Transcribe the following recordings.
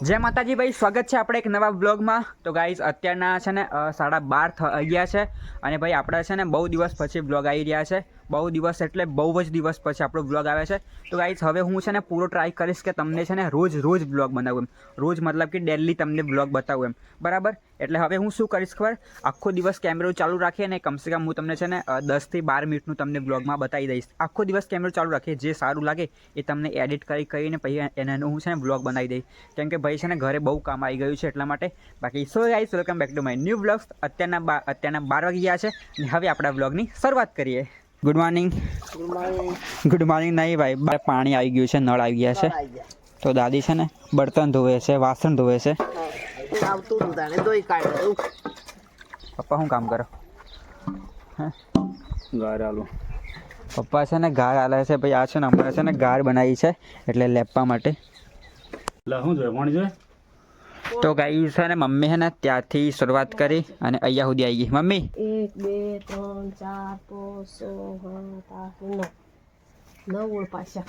જય માતાજી ભાઈ, સ્વાગત છે આપણે એક નવા બ્લોગમાં તો ગાઈઝ અત્યારના છે ને સાડા બાર થઈ ગયા છે. અને ભાઈ, આપણે છે ને, બહુ દિવસ પછી બ્લોગ આવી રહ્યા છે. બહુ દિવસ એટલે બહુ જ દિવસ પછી આપણો બ્લોગ આવે છે. તો ગાઈઝ હવે હું છે ને પૂરો ટ્રાય કરીશ કે તમને છે ને રોજ રોજ બ્લોગ બનાવું એમ. રોજ મતલબ કે ડેલી તમને બ્લોગ બતાવું એમ. બરાબર? એટલે હવે હું શું કરીશ ખબર? આખો દિવસ કેમેરો ચાલુ રાખી અને કમસે કમ હું તમને છે ને દસથી બાર મિનિટનું તમને બ્લોગમાં બતાવી દઈશ. આખો દિવસ કેમેરો ચાલુ રાખીએ. જે સારું લાગે એ તમને એડિટ કરી, કરીને પછી એનાનું હું છે ને બ્લોગ બનાવી દઈશ. કેમ કે ભાઈ છે ને ઘરે બહુ કામ આવી ગયું છે એટલા માટે. બાકી so guys welcome back to my new blogs અત્યારના અત્યારના બાર વાગી ગયા છે અને હવે આપણા બ્લોગની શરૂઆત કરીએ. ગુડ મોર્નિંગ ગુડ મોર્નિંગ નહીં ભાઈ. પાણી આવી ગયું છે નળ આવી ગયા છે. તો દાદી છે ને બર્તન ધોવે છે વાસણ ધોવે છે. પપ્પા શું કામ કરો? ગાર આલુ. પપ્પા છે ને ગાર આલે છે. ભાઈ આ છે ને હમણાં છે ને ગાર બનાવી છે એટલે લેપવા માટે. શું જોઈએ પાણી જોઈએ? તો ગાઈ છે ને મમ્મી છે ને ત્યાંથી શરૂઆત કરી અને અહીંયા સુધી આવી ગઈ. મમ્મી. એક બે ત્રણ ચાર પાંચ છ સાત આઠ નવ. નવ પાછા.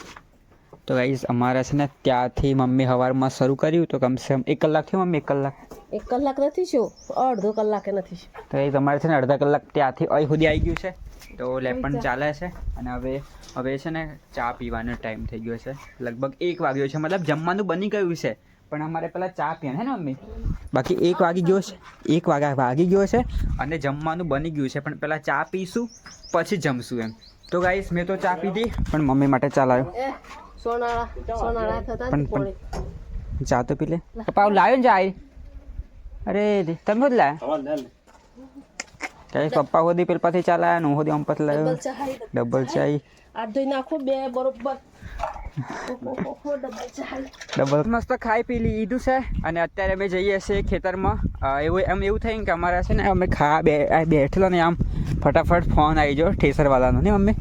તો ગાઈઝ અમારે છે ને ત્યાંથી મમ્મી સવારમાં શરૂ કર્યું તો કમસે કમ એક કલાક થયો મમ્મી એક કલાક? એક કલાક નથી શું અડધો કલાકે નથી શું તો એ તમારે છે ને અડધા કલાક ત્યાંથી અહીં સુધી આવી ગયું છે. તો લેપન ચાલે છે અને હવે હવે છે ને ચા પીવાનો ટાઈમ થઈ ગયો છે. લગભગ એક વાગ્યો છે મતલબ જમવાનું બની ગયું છે. પણ અમારે પેલા ચા પીવાનું હે ને મમ્મી? બાકી એક વાગી ગયો છે. એક વાગા વાગી ગયો છે. અને જમવાનું બની ગયું છે પણ પેલા ચા પીશું પછી જમશું એમ. તો ગાઈસ મેં તો ચા પીધી પણ મમ્મી માટે ચા લાવ્યો. પણ- ચા તો પી લે. પપ્પા લાવ્યો ને ચા અરે તમે જ લાવ્યા સવાલ પપ્પા હોદી પેલ પાછી ચા લાવ્યા હું હોદી આમ અંપત લાવ્યો. ડબલ ચા ધોઈ નાખો બે બરોબર. ડબલ મસ્ત ખાઈ પી લીધું છે. અને અત્યારે અમે જઈએ છીએ ખેતરમાં. એવું એમ એવું થયું કે અમારા છે ને અમે ખા બે આ બેઠેલો ને આમ ફટાફટ ફોન આવી ગયો ઠેસરવાળાનો ને અમે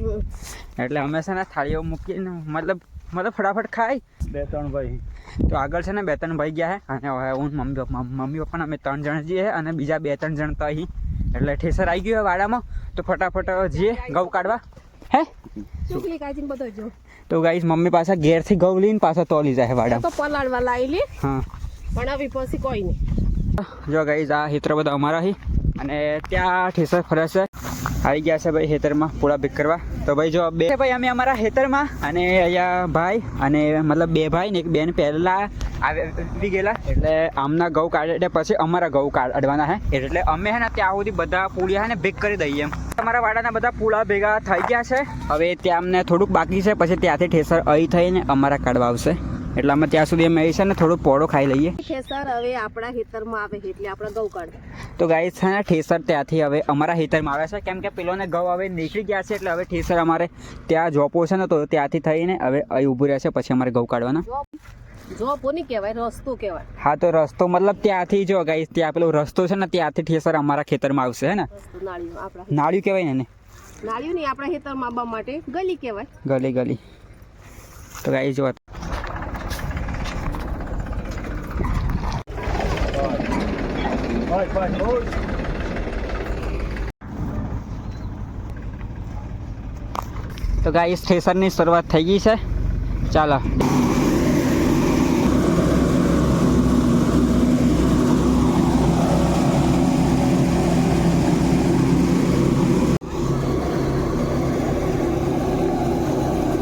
એટલે અમે છે ને થાળીઓ મૂકીને મતલબ મતલબ ફટાફટ ખાઈ. બે ત્રણ ભાઈ. તો આગળ છે ને બે ત્રણ ભાઈ ગયા છે અને હવે હું મમ્મી પપ્પા મમ્મી પપ્પાને અમે ત્રણ જણ જઈએ અને બીજા બે ત્રણ જણ તો અહીં. એટલે ઠેસર આવી ગયું હોય વાડામાં. તો ફટાફટ જઈએ ઘઉં કાઢવા. હે? તો ગાઈઝ મમ્મી પાછા ઘેરથી ઘઉં લઈને પાછા તોલી જાય તો વાડામાં પલાળવા લાવી હા. પણ પછી કોઈ નહીં. જો ગાઈઝ આ હિત્ર બધા અમારા હી. અને ત્યાં ઠેસર ફરે છે. આવી ગયા છે ભાઈ હેતરમાં પૂળા પીક કરવા. તો ભાઈ જો બે ભાઈ, અમે અમારા હેતરમાં અને અહીંયા ભાઈ અને મતલબ બે ભાઈ ને એક બેન પહેલાં આવી ગયેલા. એટલે આમના ઘઉં કાઢે પછી અમારા ઘઉં કાઢવાના હે. એટલે અમે હે ને ત્યાં સુધી બધા પૂળિયા હે ને ભેગ કરી દઈએ એમ. તમારા વાડાના બધા પૂળા ભેગા થઈ ગયા છે. હવે ત્યાં અમને થોડુંક બાકી છે. પછી ત્યાંથી ઠેસર અહીં થઈને અમારા કાઢવા આવશે. એટલે અમે ત્યાં સુધી અમે છે ને થોડું પોળો ખાઈ લઈએ. ઠેસર હવે આપણા ખેતરમાં આવે એટલે આપણે ઘઉં કાઢ તો ગાય છે ને ઠેસર ત્યાંથી હવે અમારા ખેતરમાં આવે છે. કેમ કે પેલોને ઘઉં હવે નીકળી ગયા છે એટલે હવે ઠેસર અમારે ત્યાં જોપો છે ને તો ત્યાંથી થઈને હવે અહીં ઊભું રહેશે પછી અમારે ઘઉં કાઢવાના. જોપો નહીં કહેવાય રસ્તો કહેવાય. હા તો રસ્તો મતલબ ત્યાંથી જો ગાઈસ ત્યાં પેલો રસ્તો છે ને ત્યાંથી ઠેસર અમારા ખેતરમાં આવશે હે ને? નાળિયું કહેવાય ને નાળિયું નહીં આપણા ખેતરમાં આવવા માટે ગલી કહેવાય. ગલી ગલી. તો ગાઈ જો ભાઈ ભાઈ ઓય. તો ગાય સ્ટેશનની શરૂઆત થઈ ગઈ છે. ચાલો.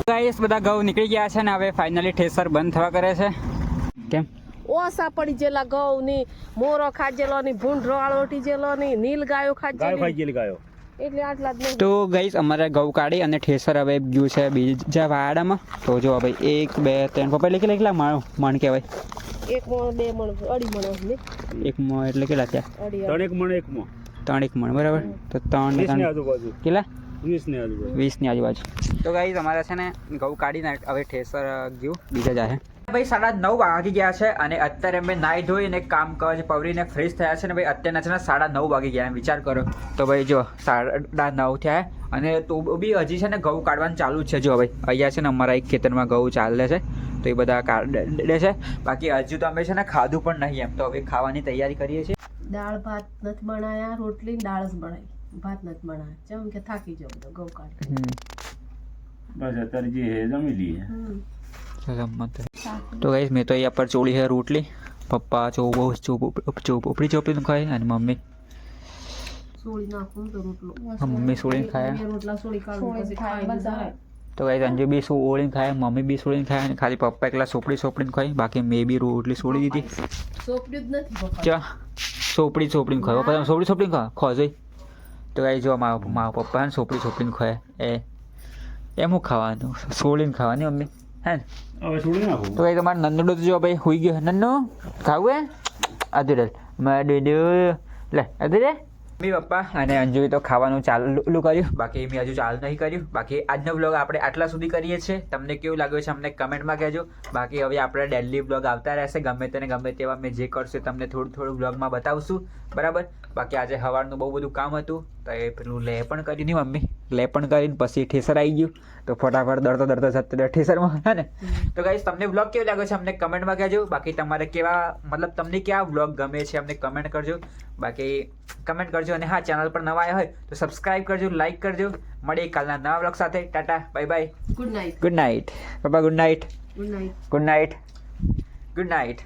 ગાઈસ, બધા ઘઉં નીકળી ગયા છે ને હવે ફાઇનલી ઠેસર બંધ થવા કરે છે. કેમ? ઓસા પડી જેલા ઘઉં ની મોરો ખાજેલો ની ભૂંડરો આળોટી જેલો ની નીલ ગાયો ખાજેલી. ગાયો એટલે આટલા જ તો ગઈસ અમારે ઘઉં કાઢી અને ઠેસર હવે ગયું છે બીજા વાડામાં. તો જો ભાઈ એક બે ત્રણ પપ્પા એટલે કેટલા મણ મણ કહેવાય? એક મણ બે મણ અઢી મણ એક મણ એટલે કેટલા થયા? ત્રણ એક મણ એક મો ત્રણ એક મણ બરાબર? તો ત્રણ ને વીસની આજુબાજુ. કેટલા? વીસની આજુબાજુ. વીસની આજુબાજુ. તો ગાઈ તમારે છે ને ઘઉં કાઢીને હવે ઠેસર ગયું બીજા જાય ભાઈ સાડા નવ વાગી ગયા છે અને અત્યારે અમે નાહી ધોઈને કામ કાજ પવરીને ફ્રેશ થયા છે ને ભાઈ અત્યારના છે ને સાડા નવ વાગી ગયા એમ વિચાર કરો તો ભાઈ જો સાડા નવ થયા અને તો બી હજી છે ને ઘઉં કાઢવાનું ચાલુ છે. જો ભાઈ અહીંયા છે ને અમારા એક ખેતરમાં ઘઉં ચાલે છે તો એ બધા કાઢે છે. બાકી હજુ તો અમે છે ને ખાધું પણ નહીં એમ. તો હવે ખાવાની તૈયારી કરીએ છીએ. દાળ ભાત નથી બનાયા રોટલી દાળ જ બનાવી. ભાત નથી બનાવ્યા જેમ કે થાકી જાવ બધો ઘઉં કાઢ બસ અત્યારે જે હે જમી લઈએ. હમ. ચાલો મત તો ગાઈઝ મેં તો અહીંયા પર ચોળી છે રોટલી પપ્પા ચોબો ચોપડી ચોપડીનું ખાય અને મમ્મી સોળી નાખું ને તો રોટલો મમ્મી સોળીને ખાય બે રોટલા સોળી કાઢું પછી ખાઈને જાય તો ગાઈસ અંજુ બી શું ઓળીને ખાય મમ્મી બી સોળીને ખાય અને ખાલી પપ્પા એકલા સોપડી સોપડીને ખાય બાકી મેં બી રોટલી સોળી દીધી સોંપ્યું જ નથી પપ્પા ચા સોપડી સોપડીને ખાય પપ્પા તમે સોપડી સોપડીને ખા ખો જોઈ તો ગાઈ જો મારા મારા પપ્પા ને સોપડી સોપડીને ખાય એ એમ હું ખાવાનું સોળીને ખાવાની મમ્મી હે? હવે છોડી નાખું. તો એ તમારો નંદડો તો જો ભાઈ હોઈ ગયો. નન્નો ખાવું હે? અધુરલ મારા ડુડુ લે અધુરે મમ્મી પપ્પા અને અંજુએ તો ખાવાનું ચાલુ કર્યું. બાકી મેં હજુ ચાલુ નહીં કર્યું. બાકી આજનો બ્લોગ આપણે આટલા સુધી કરીએ છીએ. તમને કેવું લાગ્યું છે અમને કમેન્ટમાં કહેજો. બાકી હવે આપણે ડેલી બ્લોગ આવતા રહેશે. ગમે તેને ગમે તેવા મેં જે કરશું તમને થોડું થોડું બ્લોગમાં બતાવશું. બરાબર? બાકી આજે સવારનું બહુ બધું કામ હતું તો એ પેલું લે પણ કરી નહીં મમ્મી. લે પણ કરીને પછી ઠેસર આવી ગયું. તો ફટાફટ દરતો દરતો જતો દર ઠેસરમાં હે ને? તો ગાઈસ તમને બ્લોગ કેવો લાગ્યો છે? અમને કમેન્ટમાં કહેજો. બાકી તમારે કેવા મતલબ તમને કેવા બ્લોગ ગમે છે અમને કમેન્ટ કરજો. બાકી કમેન્ટ કરજો. અને હા ચેનલ પર નવા આવ્યા હોય તો સબસ્ક્રાઇબ કરજો લાઈક કરજો. મળીએ કાલના નવા બ્લોગ સાથે. Tata bye bye good night good night પપ્પા good night good night good night good night